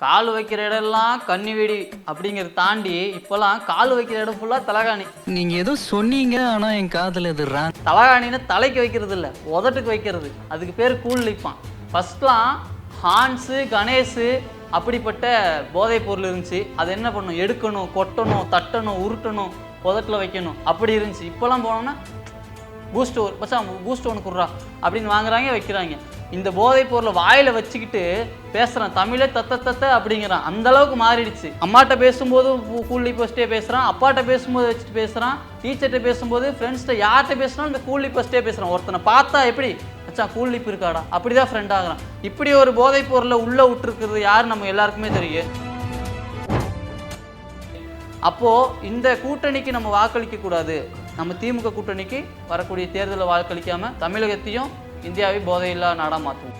கால் வைக்கிற இடம்லாம் கன்னி வெடி அப்படிங்கிறத தாண்டி இப்போலாம் கால் வைக்கிற இடம் ஃபுல்லாக தலகாணி. நீங்க ஏதோ சொன்னீங்க ஆனா என் காதுல இது தலகாணின்னு தலைக்கு வைக்கிறது இல்லை உதட்டுக்கு வைக்கிறது. அதுக்கு பேர் கூழ் லிப்பான் ஃபர்ஸ்ட்லாம் ஹான்ஸு கணேஷு அப்படிப்பட்ட போதைப் பொருள் இருந்துச்சு. அது என்ன பண்ணும்? எடுக்கணும் கொட்டணும் தட்டணும் உருட்டணும் உதட்டில் வைக்கணும். அப்படி இருந்துச்சு. இப்போலாம் போனோம்னா பூஸ்ட் ஒரு மச்சான் பூஸ்ட் ஒன்று குடுறா அப்படின்னு வாங்குறாங்க வைக்கிறாங்க. இந்த போதைப் பொருளை வாயில வச்சுக்கிட்டு பேசுறான். தமிழே தத்த தத்த அப்படிங்கிறான். அந்த அளவுக்கு மாறிடுச்சு. அம்மாட்ட பேசும்போது கூலி ஃபஸ்ட்டே பேசுறான். அப்பாட்ட பேசும்போது வச்சுட்டு பேசுறான். டீச்சர்கிட்ட பேசும்போது ஃப்ரெண்ட்ஸ்கிட்ட யார்கிட்ட பேசுனாலும் இந்த கூலி போஸ்டே பேசுறான். ஒருத்தனை பார்த்தா எப்படி? மச்சான் கூல் இருக்காடா? அப்படிதான் ஃப்ரெண்ட் ஆகிறான். இப்படி ஒரு போதைப் பொருளை உள்ள விட்டுருக்கிறது யார்? நம்ம எல்லாருக்குமே தெரியும். அப்போ இந்த கூட்டணிக்கு நம்ம வாக்களிக்க கூடாது. நம்ம திமுக கூட்டணிக்கு வரக்கூடிய தேர்தலை வாக்களிக்காம தமிழகத்தையும் இந்தியாவை போதையில்லா நாடாக மாற்றும்